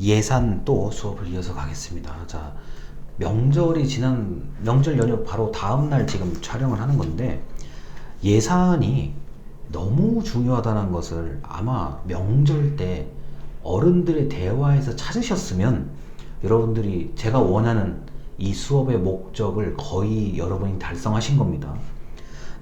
예산 또 수업을 이어서 가겠습니다. 자, 명절이 지난 명절 연휴 바로 다음 날 지금 촬영을 하는 건데 예산이 너무 중요하다는 것을 아마 명절 때 어른들의 대화에서 찾으셨으면 여러분들이 제가 원하는 이 수업의 목적을 거의 여러분이 달성하신 겁니다.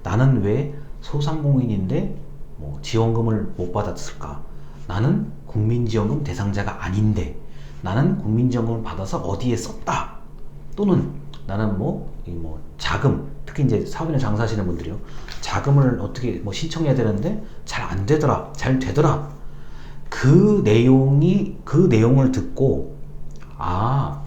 나는 왜 소상공인인데 뭐 지원금을 못 받았을까? 나는 국민지원금 대상자가 아닌데 나는 국민지원금을 받아서 어디에 썼다. 또는 나는 뭐, 이뭐 자금, 특히 이제 사업이나 장사하시는 분들이요. 자금을 어떻게 뭐 신청해야 되는데 잘 안 되더라. 잘 되더라. 그 내용이 그 내용을 듣고 아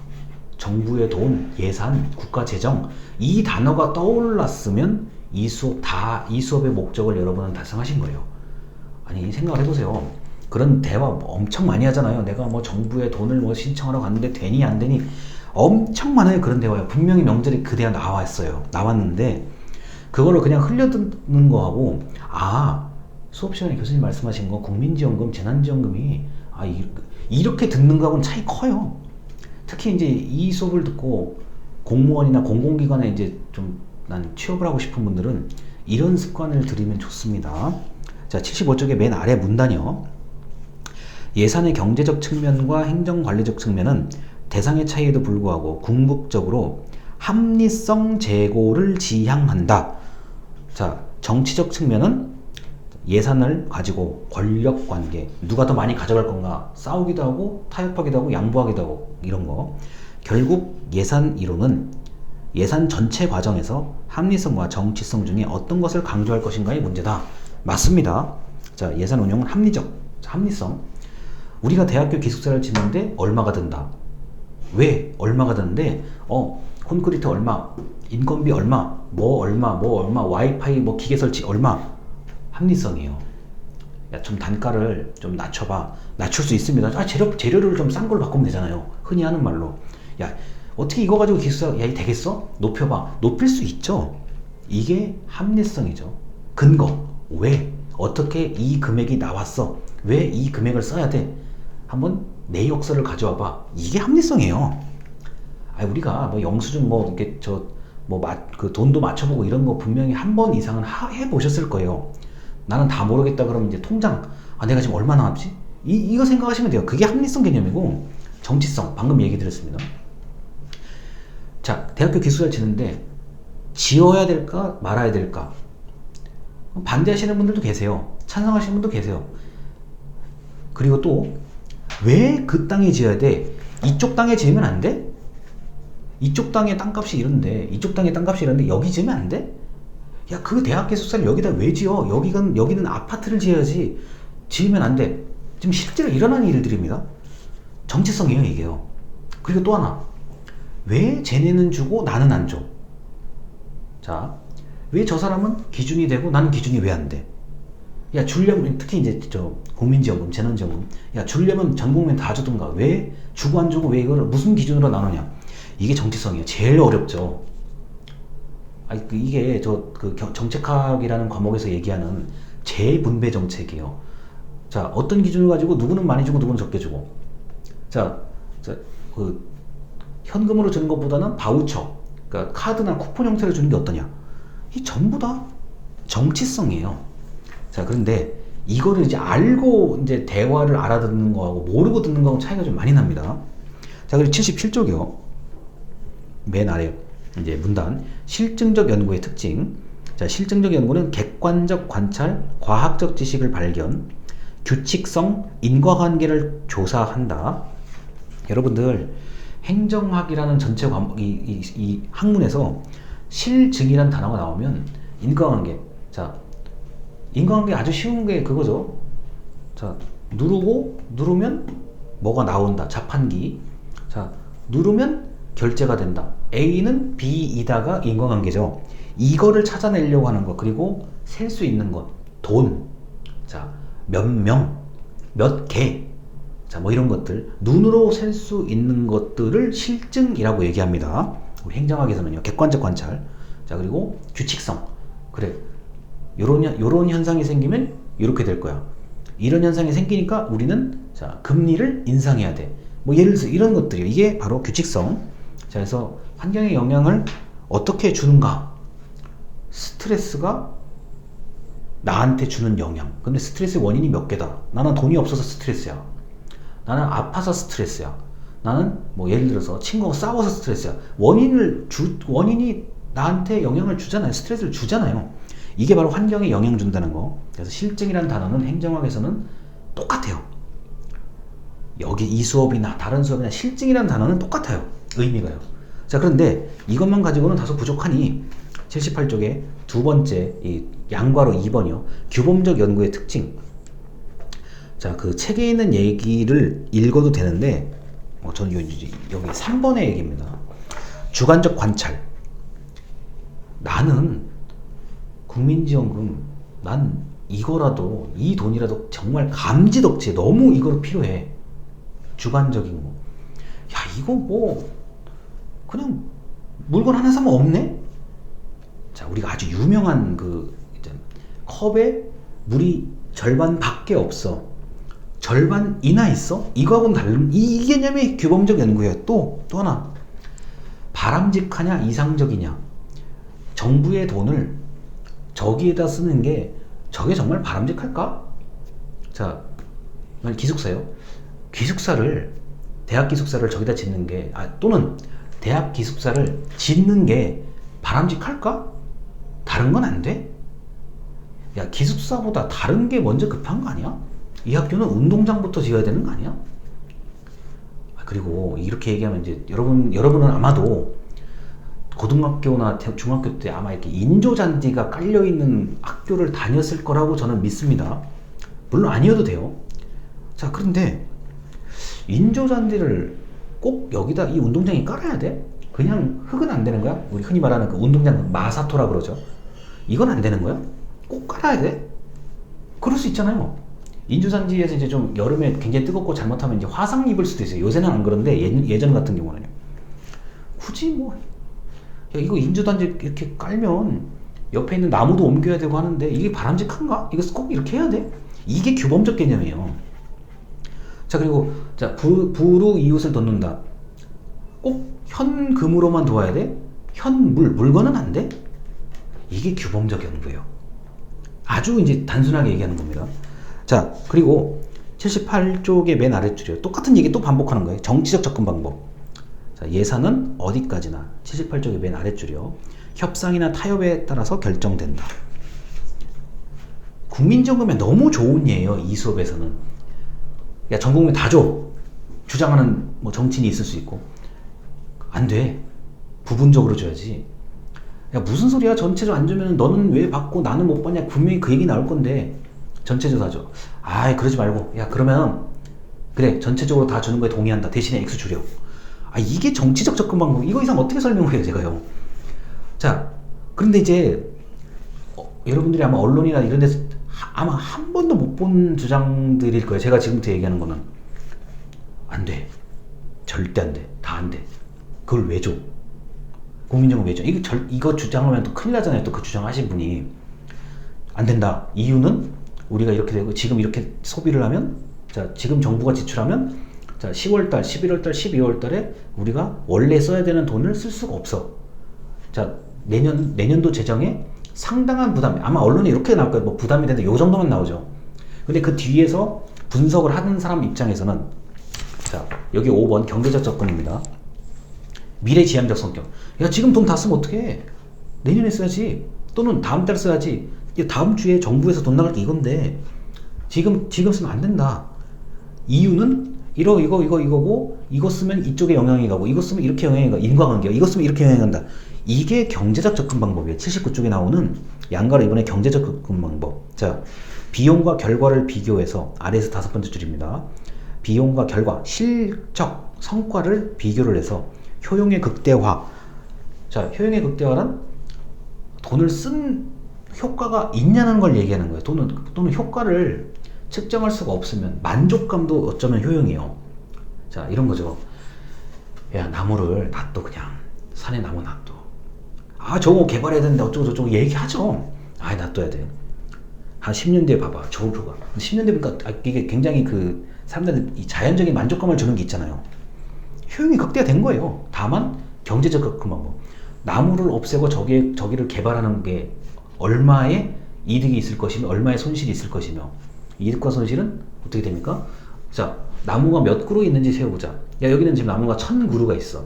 정부의 돈, 예산, 국가 재정 이 단어가 떠올랐으면 이 수업 다 이 수업의 목적을 여러분은 달성하신 거예요. 아니 생각을 해보세요. 그런 대화 엄청 많이 하잖아요. 내가 뭐 정부의 돈을 뭐 신청하러 갔는데 되니 안 되니 엄청 많아요. 그런 대화요. 분명히 명절에 그 대화 나왔어요. 나왔는데 그걸로 그냥 흘려듣는 거하고 아 수업 시간에 교수님 말씀하신 거 국민지원금, 재난지원금이 아 이, 이렇게 듣는 거하고는 차이 커요. 특히 이제 이 수업을 듣고 공무원이나 공공기관에 이제 좀 난 취업을 하고 싶은 분들은 이런 습관을 들이면 좋습니다. 자, 75쪽의 맨 아래 문단이요. 예산의 경제적 측면과 행정 관리적 측면은 대상의 차이에도 불구하고 궁극적으로 합리성 제고를 지향한다. 자, 정치적 측면은 예산을 가지고 권력 관계, 누가 더 많이 가져갈 건가 싸우기도 하고 타협하기도 하고 양보하기도 하고 이런 거. 결국 예산 이론은 예산 전체 과정에서 합리성과 정치성 중에 어떤 것을 강조할 것인가의 문제다. 맞습니다. 자, 예산 운영은 합리적, 합리성. 우리가 대학교 기숙사를 짓는데 얼마가 든다. 왜 얼마가 드는데 어 콘크리트 얼마, 인건비 얼마, 뭐 얼마, 뭐 얼마, 와이파이 뭐 기계 설치 얼마 합리성이에요. 야, 좀 단가를 좀 낮춰봐. 낮출 수 있습니다. 아, 재료, 재료를 좀 싼 걸로 바꾸면 되잖아요. 흔히 하는 말로. 야, 어떻게 이거 가지고 기숙사, 야, 이 되겠어? 높여봐. 높일 수 있죠. 이게 합리성이죠. 근거. 왜? 어떻게 이 금액이 나왔어? 왜 이 금액을 써야 돼? 한번 내 역사를 가져와 봐. 이게 합리성이에요. 아, 우리가 뭐 영수증 뭐 이렇게 저뭐그 돈도 맞춰보고 이런 거 분명히 한 번 이상은 하, 해 보셨을 거예요. 나는 다 모르겠다 그러면 이제 통장 아 내가 지금 얼마 나왔지? 이 이거 생각하시면 돼요. 그게 합리성 개념이고 정치성 방금 얘기 드렸습니다. 자 대학교 기숙사를 지는데 지어야 될까 말아야 될까 반대하시는 분들도 계세요. 찬성하시는 분도 계세요. 그리고 또 왜 그 땅에 지어야 돼? 이쪽 땅에 지으면 안 돼? 이쪽 땅에 땅값이 이런데 이쪽 땅에 땅값이 이런데 여기 지으면 안 돼? 야, 그 대학 기숙사를 여기다 왜 지어? 여기는, 여기는 아파트를 지어야지. 지으면 안 돼. 지금 실제로 일어나는 일들입니다. 정체성이에요, 이게요. 그리고 또 하나. 왜 쟤네는 주고 나는 안 줘? 자, 왜 저 사람은 기준이 되고 나는 기준이 왜 안 돼? 야, 줄려면, 특히 이제 저 국민지원금, 재난지원금. 야, 줄려면 전 국민 다 주든가. 왜 주고 안 주고 왜 이거를 무슨 기준으로 나누냐? 이게 정체성이에요. 제일 어렵죠. 아니, 그 이게 저 그 정책학이라는 과목에서 얘기하는 재분배 정책이에요. 자, 어떤 기준을 가지고 누구는 많이 주고 누구는 적게 주고. 자, 자, 그 현금으로 주는 것보다는 바우처, 그러니까 카드나 쿠폰 형태로 주는 게 어떠냐? 이 전부 다 정치성이에요. 자, 그런데 이거를 이제 알고 이제 대화를 알아듣는 거하고 모르고 듣는 거하고 차이가 좀 많이 납니다. 자, 그리고 77쪽이요. 맨 아래 이제 문단 실증적 연구의 특징. 자, 실증적 연구는 객관적 관찰, 과학적 지식을 발견, 규칙성, 인과관계를 조사한다. 여러분들 행정학이라는 전체 과목 이, 이, 이 학문에서 실증이라는 단어가 나오면 인과관계. 자, 인과관계 아주 쉬운 게 그거죠. 자, 누르고 누르면 뭐가 나온다. 자판기. 자, 누르면 결제가 된다. A는 B이다가 인과관계죠. 이거를 찾아내려고 하는 것 그리고 셀 수 있는 것 돈, 자 몇 명, 몇 개, 자 뭐 이런 것들 눈으로 셀 수 있는 것들을 실증이라고 얘기합니다. 우리 행정학에서는요 객관적 관찰, 자 그리고 규칙성 그래 요런 요런 현상이 생기면 이렇게 될 거야. 이런 현상이 생기니까 우리는 자 금리를 인상해야 돼. 뭐 예를 들어서 이런 것들이요. 이게 바로 규칙성. 자 그래서 환경의 영향을 어떻게 주는가? 스트레스가 나한테 주는 영향. 근데 스트레스의 원인이 몇 개다. 나는 돈이 없어서 스트레스야. 나는 아파서 스트레스야. 나는 뭐 예를 들어서 친구가 싸워서 스트레스야. 원인을 주 원인이 나한테 영향을 주잖아요. 스트레스를 주잖아요. 이게 바로 환경에 영향 준다는 거. 그래서 실증이라는 단어는 행정학에서는 똑같아요. 여기 이 수업이나 다른 수업이나 실증이라는 단어는 똑같아요. 의미가요. 자, 그런데 이것만 가지고는 다소 부족하니 78쪽에 두 번째 이 양괄호 2번이요. 규범적 연구의 특징. 자, 그 책에 있는 얘기를 읽어도 되는데 어, 저는 요- 여기 3번의 얘기입니다. 주관적 관찰. 나는 국민지원금 난 이거라도 이 돈이라도 정말 감지덕지에 너무 이거 필요해. 주관적인 거. 야 이거 뭐 그냥 물건 하나 사면 없네? 자 우리가 아주 유명한 그 이제 컵에 물이 절반밖에 없어. 절반 이나 있어? 이거하고는 다른 이, 이 개념이 규범적 연구예요. 또또 하나 바람직하냐 이상적이냐 정부의 돈을 저기에다 쓰는 게 저게 정말 바람직할까? 자, 기숙사요. 기숙사를 대학 기숙사를 저기다 짓는 게 아, 또는 대학 기숙사를 짓는 게 바람직할까? 다른 건 안 돼? 야, 기숙사보다 다른 게 먼저 급한 거 아니야? 이 학교는 운동장부터 지어야 되는 거 아니야? 아, 그리고 이렇게 얘기하면 이제 여러분 여러분은 아마도 고등학교나 대- 중학교 때 아마 이렇게 인조잔디가 깔려 있는 학교를 다녔을 거라고 저는 믿습니다. 물론 아니어도 돼요. 자, 그런데 인조잔디를 꼭 여기다 이 운동장에 깔아야 돼? 그냥 흙은 안 되는 거야? 우리 흔히 말하는 그 운동장 마사토라 그러죠. 이건 안 되는 거야? 꼭 깔아야 돼? 그럴 수 있잖아요. 인조잔디에서 이제 좀 여름에 굉장히 뜨겁고 잘못하면 이제 화상 입을 수도 있어요. 요새는 안 그런데 예, 예전 같은 경우는요. 굳이 뭐 야, 이거 인조단지 이렇게 깔면 옆에 있는 나무도 옮겨야 되고 하는데 이게 바람직한가? 이거 꼭 이렇게 해야 돼? 이게 규범적 개념이에요. 자 그리고 자 부, 부로 이웃을 돕는다. 꼭 현금으로만 도와야 돼? 현물 물건은 안 돼? 이게 규범적 연구예요. 아주 이제 단순하게 얘기하는 겁니다. 자 그리고 78쪽의 맨 아래줄이요. 똑같은 얘기 또 반복하는 거예요. 정치적 접근 방법. 자, 예산은 어디까지나 78쪽의 맨 아래줄이요. 협상이나 타협에 따라서 결정된다. 국민정음에 너무 좋은 예예요. 이 수업에서는. 야, 전 국민 다 줘. 주장하는 뭐 정치인이 있을 수 있고. 안 돼. 부분적으로 줘야지. 야, 무슨 소리야? 전체적으로 안 주면 너는 왜 받고 나는 못 받냐? 분명히 그 얘기 나올 건데. 전체적으로 다 줘. 아이, 그러지 말고. 야, 그러면 그래. 전체적으로 다 주는 거에 동의한다. 대신에 액수 줄여. 아, 이게 정치적 접근 방법. 이거 이상 어떻게 설명해요, 제가요. 자, 그런데 이제 어, 여러분들이 아마 언론이나 이런 데서 하- 아마 한 번도 못 본 주장들일 거예요. 제가 지금부터 얘기하는 거는 안 돼. 절대 안 돼. 다 안 돼. 그걸 왜 줘? 국민정은 왜 줘? 이거 절, 이거 주장하면 또 큰일 나잖아요. 또 그 주장하신 분이 안 된다. 이유는 우리가 이렇게 되고 지금 이렇게 소비를 하면 자 지금 정부가 지출하면 자 10월달, 11월달, 12월달에 우리가 원래 써야 되는 돈을 쓸 수가 없어. 자 내년 내년도 재정에 상당한 부담 아마 언론에 이렇게 나올 거예요. 뭐 부담이 되는데 요 정도만 나오죠. 근데 그 뒤에서 분석을 하는 사람 입장에서는 자 여기 5번 경제적 접근입니다. 미래 지향적 성격. 야 지금 돈 다 쓰면 어떡해? 내년에 써야지. 또는 다음 달 써야지. 야, 다음 주에 정부에서 돈 나갈 게 이건데 지금 지금 쓰면 안 된다. 이유는 이러 이거 이거 이거고 이거 쓰면 이쪽에 영향이 가고 이거 쓰면 이렇게 영향이 가 인과관계가 이거 쓰면 이렇게 영향이 간다. 이게 경제적 접근 방법이에요. 79쪽에 나오는 양가로 이번에 경제적 접근 방법. 자 비용과 결과를 비교해서 아래에서 다섯 번째 줄입니다. 비용과 결과, 실적, 성과를 비교를 해서 효용의 극대화. 자, 효용의 극대화란 돈을 쓴 효과가 있냐는 걸 얘기하는 거예요. 돈은 또는 효과를 측정할 수가 없으면 만족감도 어쩌면 효용이에요. 자, 이런 거죠. 야, 나무를 놔둬 그냥 산에 나무 놔둬. 아, 저거 개발해야 되는데 어쩌고 저쩌고 얘기하죠. 아, 놔둬야 돼. 한 10년 뒤에 봐봐. 저울표가. 10년 뒤에 보니까 아, 이게 굉장히 그 사람들은 이 자연적인 만족감을 주는 게 있잖아요. 효용이 극대화된 거예요. 다만 경제적 접근 방법. 나무를 없애고 저기 저기를 개발하는 게 얼마의 이득이 있을 것이며 얼마의 손실이 있을 것이며 이득과 손실은 어떻게 됩니까? 자 나무가 몇 그루 있는지 세어보자. 야 여기는 지금 나무가 천 그루가 있어.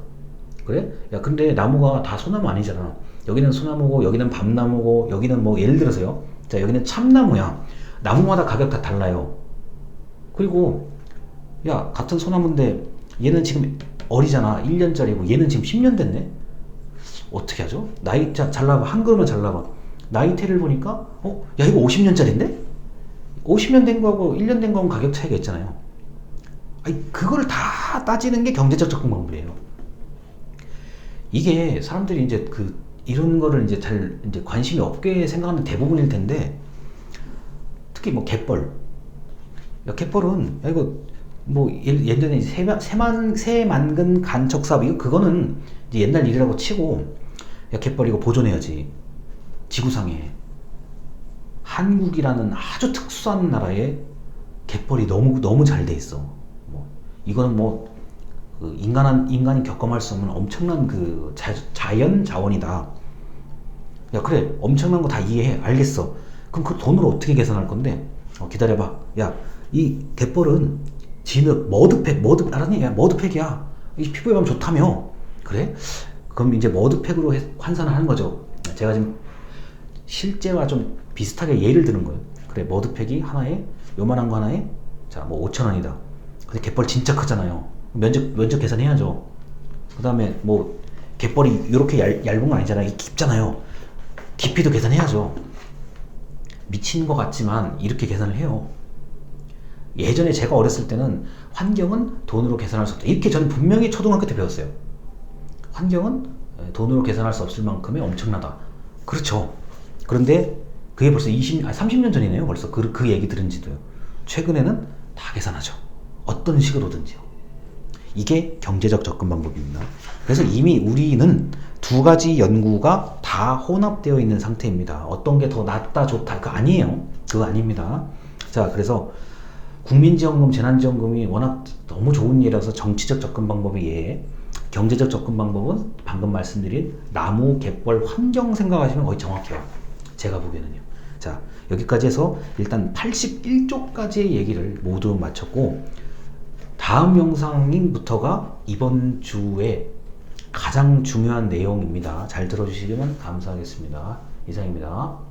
그래? 야 근데 나무가 다 소나무 아니잖아. 여기는 소나무고 여기는 밤나무고 여기는 뭐 예를 들어서요. 자 여기는 참나무야. 나무마다 가격 다 달라요. 그리고 야 같은 소나무인데 얘는 지금 어리잖아 1년짜리고 얘는 지금 10년 됐네 어떻게 하죠? 나이 자, 잘라봐 한 그루만 잘라봐 나이테를 보니까 어? 야 이거 50년짜리인데? 50년 된 거하고 1년 된 거하고 가격 차이가 있잖아요. 아니 그걸 다 따지는 게 경제적 접근 방법이에요. 이게 사람들이 이제 그 이런 거를 이제 잘 이제 관심이 없게 생각하는 대부분일 텐데 특히 뭐 갯벌. 야, 갯벌은 야, 이거 뭐 예- 예전에 세만 세만 세만근 간척 사업 이거 그거는 이제 옛날 일이라고 치고 야 갯벌 이거 보존해야지. 지구상에 한국이라는 아주 특수한 나라에 갯벌이 너무 너무 잘 돼 있어. 뭐 이거는 뭐그 인간한 인간이 경험할 수 없는 엄청난 그 자, 자연 자원이다. 야 그래 엄청난 거 다 이해해 알겠어. 그럼 그 돈으로 어떻게 계산할 건데? 어, 기다려봐. 야 이 갯벌은 진흙 머드팩 머드 알았니? 야 머드팩이야. 이 피부에 하면 좋다며. 그래? 그럼 이제 머드팩으로 해- 환산을 하는 거죠. 제가 지금 실제와 좀 비슷하게 예를 드는 거예요. 그래 머드팩이 하나에 요만한 거 하나에 자 뭐 5천 원이다. 근데 갯벌 진짜 크잖아요. 면적 면적 계산해야죠. 그 다음에 뭐 갯벌이 이렇게 얇, 얇은 건 아니잖아요. 깊잖아요. 깊이도 계산해야죠. 미친 것 같지만 이렇게 계산을 해요. 예전에 제가 어렸을 때는 환경은 돈으로 계산할 수 없다. 이렇게 저는 분명히 초등학교 때 배웠어요. 환경은 돈으로 계산할 수 없을 만큼의 엄청나다. 그렇죠. 그런데 그게 벌써 20, 아 30년 전이네요. 벌써 그, 그 얘기 들은 지도요. 최근에는 다 계산하죠. 어떤 식으로든지요. 이게 경제적 접근 방법입니다. 그래서 이미 우리는 두 가지 연구가 다 혼합되어 있는 상태입니다. 어떤 게 더 낫다, 좋다, 그거 아니에요. 그거 아닙니다. 자, 그래서 국민지원금, 재난지원금이 워낙 너무 좋은 일이라서 정치적 접근 방법에 의해 경제적 접근 방법은 방금 말씀드린 나무, 갯벌, 환경 생각하시면 거의 정확해요. 제가 보기에는요. 자, 여기까지 해서 일단 81조까지의 얘기를 모두 마쳤고, 다음 영상부터가 이번 주에 가장 중요한 내용입니다. 잘 들어주시면 감사하겠습니다. 이상입니다.